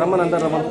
రమ్మని అంటారు రమ్మని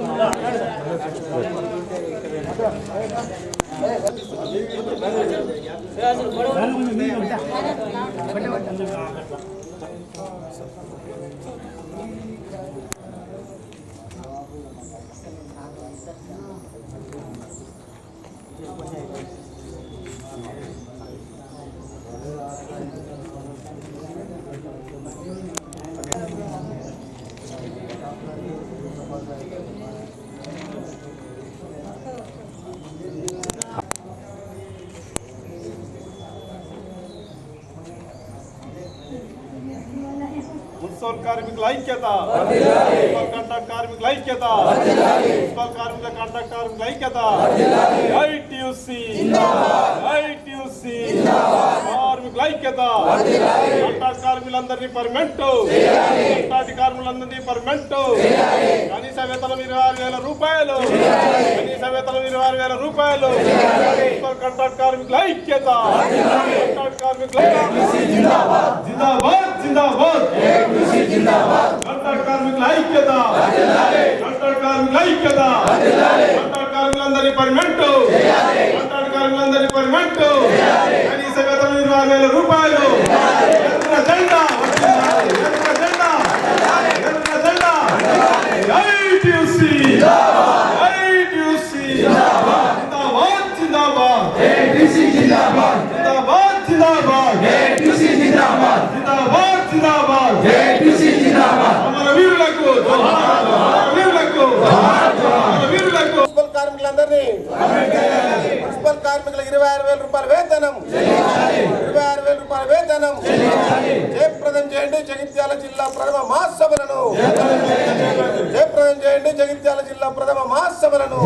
మున్సిపల్ కార్మికుల ఐక్యత. మున్సిపల్ కాంట్రాక్ట్ కార్మికుల ఐక్యత. మున్సిపల్ కార్మికుల కాంట్రాక్ట్ కార్మికుల ఐక్యత. ఐటియుసి. ఐటియుసి. కార్మికుల ఐక్యత. కాంట్రాక్ట్ కార్మికులందరినీ పర్మెంట్. కాంట్రాక్ట్ కార్మికులందరినీ పర్మెంట్. కనీస వేతనం ఇరవై ఆరు వేల రూపాయలు. కనీస వేతనం ఇరవై ఆరు వేల రూపాయలు. మున్సిపల్ కాంట్రాక్ట్ కార్మికుల ఐక్యత. కాంట్రాక్ట్ కార్మికుల జిందాబాద్. జిందాబాద్ కాంట్రాక్ట్ కార్మికుల ఐక్యత కాంట్రాక్ట్ కార్మికుల ఐక్యత కాంట్రాక్ట్ కార్మికులందరి పర్మెంట్ కాంట్రాక్ట్ కార్మికులందరి పర్మెంట్ కనీస వేతనం ఇరవై ఆరు వేల రూపాయలు. జెండా వచ్చింది. ఎర్ర జెండా ఎర్ర జెండా ఐటియుసి ఐటియుసి జిందాబాద్. జిందాబాద్ జిందాబాద్. జిందాబాద్. జిందాబాద్ జిందాబాద్. అమర వీరులకు అమర వీరులకు అమర వీరులకు. మున్సిపల్ కార్మికులందరినీ కార్మికులకు ఇరవై ఆరు వేల రూపాయల వేతనం ఇరవై ఆరు వేల రూపాయల వేతనం జయప్రదం చేయండి జగిత్యాల జిల్లా ప్రథమ మహాసభలను జయప్రదం చేయండి జగిత్యాల జిల్లా ప్రథమ మహాసభలను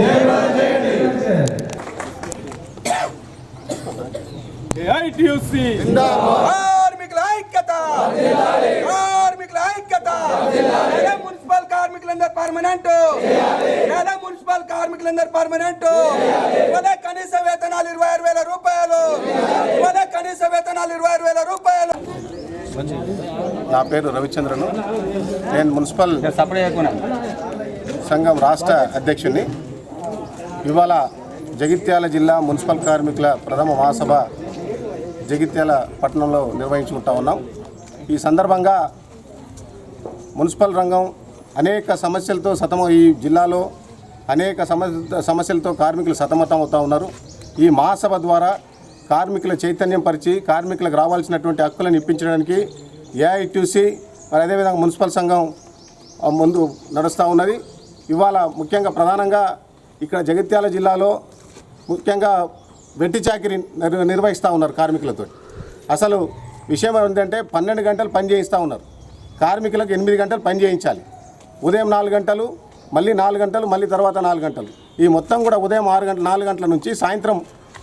కార్మికుల ఐక్యత కార్మికుల ఐక్యత మున్సిపల్ కార్మికులందరూ పర్మనెంట్ మున్సిపల్ కార్మికులందరూ పర్మనెంట్. కనీస వేతనాలు ఇరవై ఆరు వేల రూపాయలు. కనీస వేతనాలు ఇరవై ఆరు వేల రూపాయలు. నా పేరు రవిచంద్రను. నేను మున్సిపల్ సంఘం రాష్ట్ర అధ్యక్షుడిని ఇవాళ జగిత్యాల జిల్లా మున్సిపల్ కార్మికుల ప్రథమ మహాసభ జగిత్యాల పట్టణంలో నిర్వహించుకుంటా ఉన్నాం. ఈ సందర్భంగా మున్సిపల్ రంగం అనేక సమస్యలతో సతమ ఈ జిల్లాలో అనేక సమస్య సమస్యలతో కార్మికులు సతమతం అవుతూ ఉన్నారు. ఈ మహాసభ ద్వారా కార్మికుల చైతన్యం పరిచి కార్మికులకు రావాల్సినటువంటి హక్కులను ఇప్పించడానికి ఏఐటీసీ మరి అదేవిధంగా మున్సిపల్ సంఘం ముందు నడుస్తూ ఉన్నది. ఇవాళ ముఖ్యంగా ప్రధానంగా ఇక్కడ జగిత్యాల జిల్లాలో ముఖ్యంగా వెట్టి చాకిరి నిర్వహిస్తూ ఉన్నారు కార్మికులతో. అసలు విషయం ఏంటంటే పన్నెండు గంటలు పని చేయిస్తూ ఉన్నారు. కార్మికులకు ఎనిమిది గంటలు పని చేయించాలి. ఉదయం నాలుగు గంటలు మళ్ళీ నాలుగు గంటలు మళ్ళీ తర్వాత నాలుగు గంటలు. ఈ మొత్తం కూడా ఉదయం ఆరు గంటల నాలుగు గంటల నుంచి సాయంత్రం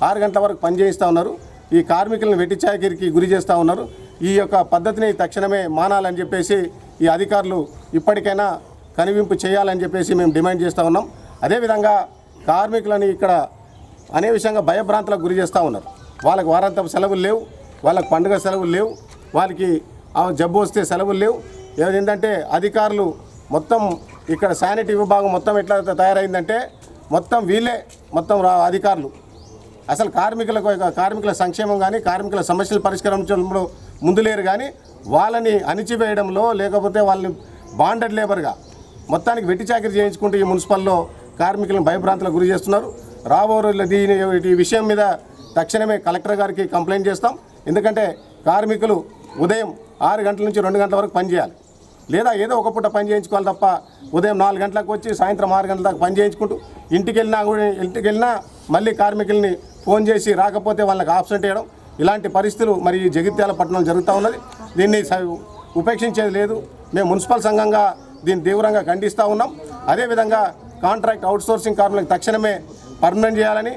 ఆరు గంటల వరకు పనిచేయిస్తూ ఉన్నారు. ఈ కార్మికులను వెట్టిచాకిరికి గురి చేస్తూ ఉన్నారు. ఈ యొక్క పద్ధతిని తక్షణమే మానాలని చెప్పేసి ఈ అధికారులు ఇప్పటికైనా కనివింపు చేయాలని చెప్పేసి మేము డిమాండ్ చేస్తూ ఉన్నాం. అదేవిధంగా కార్మికులని ఇక్కడ అనే విషయంగా భయభ్రాంతులకు గురి చేస్తూ ఉన్నారు. వాళ్ళకి వారాంతపు సెలవులు లేవు వాళ్ళకి పండుగ సెలవులు లేవు వాళ్ళకి జబ్బు వస్తే సెలవులు లేవు. ఏంటంటే అధికారులు మొత్తం ఇక్కడ శానిటరీ విభాగం మొత్తం ఎట్లా తయారైందంటే మొత్తం వీళ్ళే మొత్తం రా అధికారులు. అసలు కార్మికులకు కార్మికుల సంక్షేమం కానీ కార్మికుల సమస్యలు పరిష్కరించడంలో ముందు లేరు కానీ వాళ్ళని అణిచివేయడంలో లేకపోతే వాళ్ళని బాండెడ్ లేబర్గా మొత్తానికి వెట్టి చాకరీ చేయించుకుంటూ ఈ మున్సిపల్లో కార్మికులను భయభ్రాంతులకు గురి చేస్తున్నారు. రాబో దీని ఈ విషయం మీద తక్షణమే కలెక్టర్ గారికి కంప్లైంట్ చేస్తాం. ఎందుకంటే కార్మికులు ఉదయం ఆరు గంటల నుంచి రెండు గంటల వరకు పనిచేయాలి లేదా ఏదో ఒక పూట పని చేయించుకోవాలి తప్ప ఉదయం నాలుగు గంటలకు వచ్చి సాయంత్రం ఆరు గంటల దాకా పని చేయించుకుంటూ ఇంటికి వెళ్ళినా కూడా ఇంటికి వెళ్ళినా మళ్ళీ కార్మికుల్ని ఫోన్ చేసి రాకపోతే వాళ్ళకి ఆబ్సెంట్ వేయడం ఇలాంటి పరిస్థితులు మరి ఈ జగిత్యాల పట్టణంలో జరుగుతూ ఉన్నది. దీన్ని స- ఉపేక్షించేది లేదు. మేము మున్సిపల్ సంఘంగా దీన్ని తీవ్రంగా ఖండిస్తూ ఉన్నాం. అదేవిధంగా కాంట్రాక్ట్ అవుట్సోర్సింగ్ కార్మికులకు తక్షణమే పర్మనెంట్ చేయాలని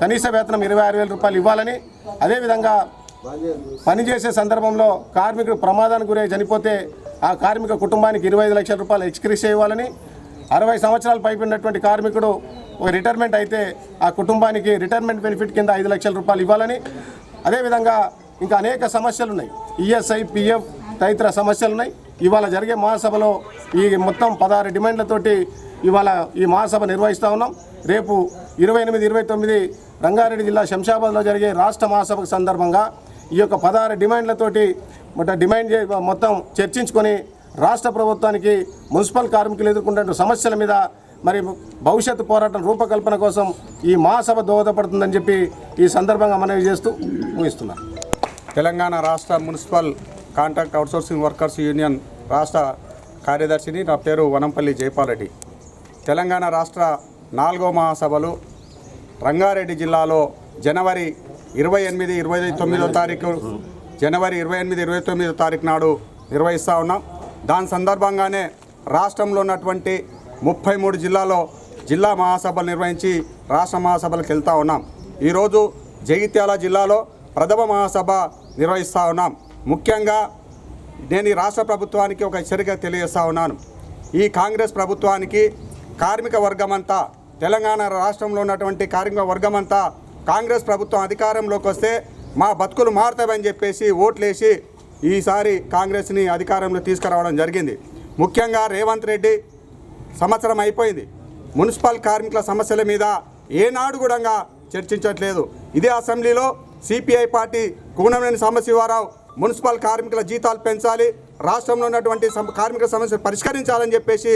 కనీస వేతనం ఇరవై ఆరు వేల రూపాయలు ఇవ్వాలని అదేవిధంగా పనిచేసే సందర్భంలో కార్మికుడు ప్రమాదానికి గురై చనిపోతే ఆ కార్మిక కుటుంబానికి ఇరవై ఐదు లక్షల రూపాయలు ఎక్స్క్రీస్ ఇవ్వాలని అరవై సంవత్సరాలు పైబడినటువంటి కార్మికుడు ఒక రిటైర్మెంట్ అయితే ఆ కుటుంబానికి రిటైర్మెంట్ బెనిఫిట్ కింద ఐదు లక్షల రూపాయలు ఇవ్వాలని. అదేవిధంగా ఇంకా అనేక సమస్యలు ఉన్నాయి ఈఎస్ఐ పిఎఫ్ తదితర సమస్యలు ఉన్నాయి ఇవాళ జరిగే మహాసభలో ఈ మొత్తం పదహారు డిమాండ్లతోటి ఇవాళ ఈ మహాసభ నిర్వహిస్తూ ఉన్నాం. రేపు ఇరవై ఎనిమిది ఇరవై తొమ్మిది రంగారెడ్డి జిల్లా శంషాబాద్లో జరిగే రాష్ట్ర మహాసభ సందర్భంగా ఈ యొక్క పదహారు డిమాండ్లతోటి మొట్ట డిమాండ్ మొత్తం చర్చించుకొని రాష్ట్ర ప్రభుత్వానికి మున్సిపల్ కార్మికులు ఎదుర్కొంటున్న సమస్యల మీద మరి భవిష్యత్తు పోరాటం రూపకల్పన కోసం ఈ మహాసభ దోహదపడుతుందని చెప్పి ఈ సందర్భంగా మనవి చేస్తూ ముగిస్తున్నా తెలంగాణ రాష్ట్ర municipal contract outsourcing workers union రాష్ట్ర కార్యదర్శిని నా పేరు వనంపల్లి జైపాలరెడ్డి తెలంగాణ రాష్ట్ర నాలుగో మహాసభలు రంగారెడ్డి జిల్లాలో జనవరి ఇరవై ఎనిమిది ఇరవై తొమ్మిదో తారీఖు జనవరి ఇరవై ఎనిమిది ఇరవై తొమ్మిదో తారీఖు నాడు నిర్వహిస్తూ ఉన్నాం. దాని సందర్భంగానే రాష్ట్రంలో ఉన్నటువంటి ముప్పై మూడు జిల్లాలో జిల్లా మహాసభలు నిర్వహించి రాష్ట్ర మహాసభలకు వెళ్తూ ఉన్నాం. ఈరోజు జగిత్యాల జిల్లాలో ప్రథమ మహాసభ నిర్వహిస్తూ ఉన్నాం. ముఖ్యంగా నేను ఈ రాష్ట్ర ప్రభుత్వానికి ఒక హెచ్చరిక తెలియజేస్తా ఉన్నాను. ఈ కాంగ్రెస్ ప్రభుత్వానికి కార్మిక వర్గమంతా తెలంగాణ రాష్ట్రంలో ఉన్నటువంటి కార్మిక వర్గమంతా కాంగ్రెస్ ప్రభుత్వం అధికారంలోకి వస్తే మా బతుకులు మారుతాయని చెప్పేసి ఓట్లేసి ఈసారి కాంగ్రెస్ని అధికారంలో తీసుకురావడం జరిగింది. ముఖ్యంగా రేవంత్ రెడ్డి సంవత్సరం అయిపోయింది. మున్సిపల్ కార్మికుల సమస్యల మీద ఏనాడు కూడా చర్చించట్లేదు. ఇదే అసెంబ్లీలో CPI party Koonamneni Sambasivarao municipal కార్మికుల జీతాలు పెంచాలి రాష్ట్రంలో ఉన్నటువంటి సమ- కార్మిక సమస్యలు పరిష్కరించాలని చెప్పేసి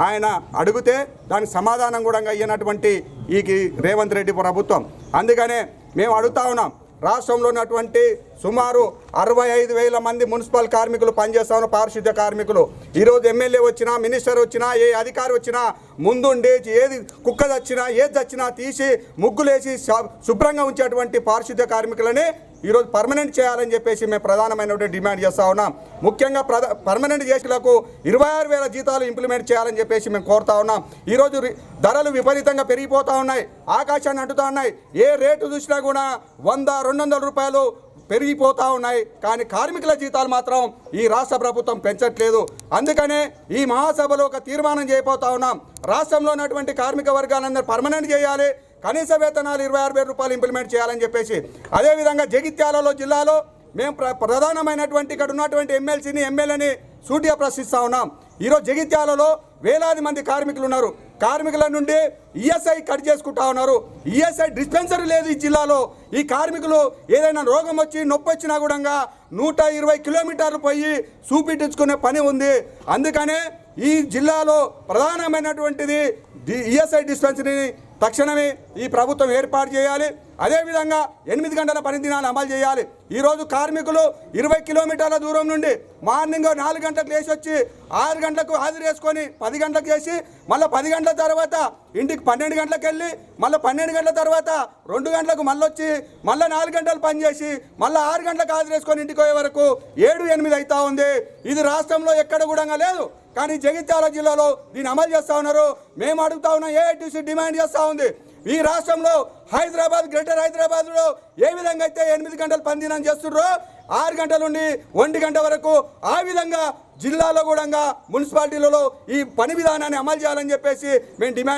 ఆయన అడిగితే దానికి సమాధానం కూడా అయ్యినటువంటి ఈ రేవంత్ రెడ్డి ప్రభుత్వం. అందుకనే మేము అడుగుతా ఉన్నాం రాష్ట్రంలో ఉన్నటువంటి సుమారు అరవై ఐదు వేల మంది మున్సిపల్ కార్మికులు పనిచేస్తా పారిశుద్ధ్య కార్మికులు. ఈరోజు ఎమ్మెల్యే వచ్చినా మినిస్టర్ వచ్చినా ఏ అధికారి వచ్చినా ముందుండి ఏది కుక్క చచ్చినా ఏది చచ్చినా తీసి ముగ్గులేసి శుభ్రంగా ఉంచేటువంటి పారిశుద్ధ్య కార్మికులని ఈరోజు పర్మనెంట్ చేయాలని చెప్పేసి మేము ప్రధానమైనటువంటి డిమాండ్ చేస్తా ఉన్నాం. ముఖ్యంగా ప్రధా పర్మనెంట్ చేసులకు ఇరవై ఆరు వేల జీతాలు ఇంప్లిమెంట్ చేయాలని చెప్పేసి మేము కోరుతా ఉన్నాం. ఈరోజు రి- ధరలు విపరీతంగా పెరిగిపోతూ ఉన్నాయి ఆకాశాన్ని అంటుతా ఉన్నాయి. ఏ రేటు చూసినా కూడా వంద రెండు వందల రూపాయలు పెరిగిపోతూ ఉన్నాయి. కానీ కార్మికుల జీతాలు మాత్రం ఈ రాష్ట్ర ప్రభుత్వం పెంచట్లేదు. అందుకనే ఈ మహాసభలో ఒక తీర్మానం చేయబోతా ఉన్నాం. రాష్ట్రంలో ఉన్నటువంటి కార్మిక వర్గాలందరూ పర్మనెంట్ చేయాలి. కనీస వేతనాలు ఇరవై ఆరు వేల రూపాయలు ఇంప్లిమెంట్ చేయాలని చెప్పేసి అదేవిధంగా జగిత్యాలలో జిల్లాలో మేము ప్ర ప్రధానమైనటువంటి ఇక్కడ ఉన్నటువంటి ఎమ్మెల్సీని ఎమ్మెల్యేని సూటిగా ప్రశ్నిస్తూ ఉన్నాం. ఈరోజు జగిత్యాలలో వేలాది మంది కార్మికులు ఉన్నారు. కార్మికుల నుండి ఈఎస్ఐ కట్ చేసుకుంటా ఉన్నారు. ఈఎస్ఐ డిస్పెన్సరీ లేదు ఈ జిల్లాలో. ఈ కార్మికులు ఏదైనా రోగం వచ్చి నొప్పి వచ్చినా కూడా నూట ఇరవై కిలోమీటర్లు పోయి చూపించుకునే పని ఉంది. అందుకనే ఈ జిల్లాలో ప్రధానమైనటువంటిది ఈఎస్ఐ డిస్పెన్సరీని తక్షణమే ఈ ప్రభుత్వం ఏర్పాటు చేయాలి. అదేవిధంగా ఎనిమిది గంటల పని అమలు చేయాలి. ఈరోజు కార్మికులు ఇరవై కిలోమీటర్ల దూరం నుండి మార్నింగ్ నాలుగు గంటలకు లేచి వచ్చి ఆరు గంటలకు హాజరు చేసుకొని పది గంటలకు చేసి మళ్ళీ పది గంటల తర్వాత ఇంటికి పన్నెండు గంటలకు వెళ్ళి మళ్ళీ పన్నెండు గంటల తర్వాత రెండు గంటలకు మళ్ళీ వచ్చి మళ్ళీ నాలుగు గంటలు పని చేసి మళ్ళీ ఆరు గంటలకు హాజరు చేసుకొని ఇంటికి పోయే వరకు ఏడు ఎనిమిది అవుతా ఉంది. ఇది రాష్ట్రంలో ఎక్కడ కూడా లేదు. కానీ జగిత్యాల జిల్లాలో దీన్ని అమలు చేస్తూ ఉన్నారు. మేము అడుగుతా ఉన్నాం ఏఐటీసీ డిమాండ్ చేస్తూ ఉంది. ఈ రాష్ట్రంలో హైదరాబాద్ గ్రేటర్ హైదరాబాద్లో ఏ విధంగా అయితే ఎనిమిది గంటలు పనిదినం చేస్తున్నారో ఆరు గంటల నుండి ఒంటి గంట వరకు ఆ విధంగా జిల్లాలో కూడా మున్సిపాలిటీలలో ఈ పని విధానాన్ని అమలు చేయాలని చెప్పేసి మేము డిమాండ్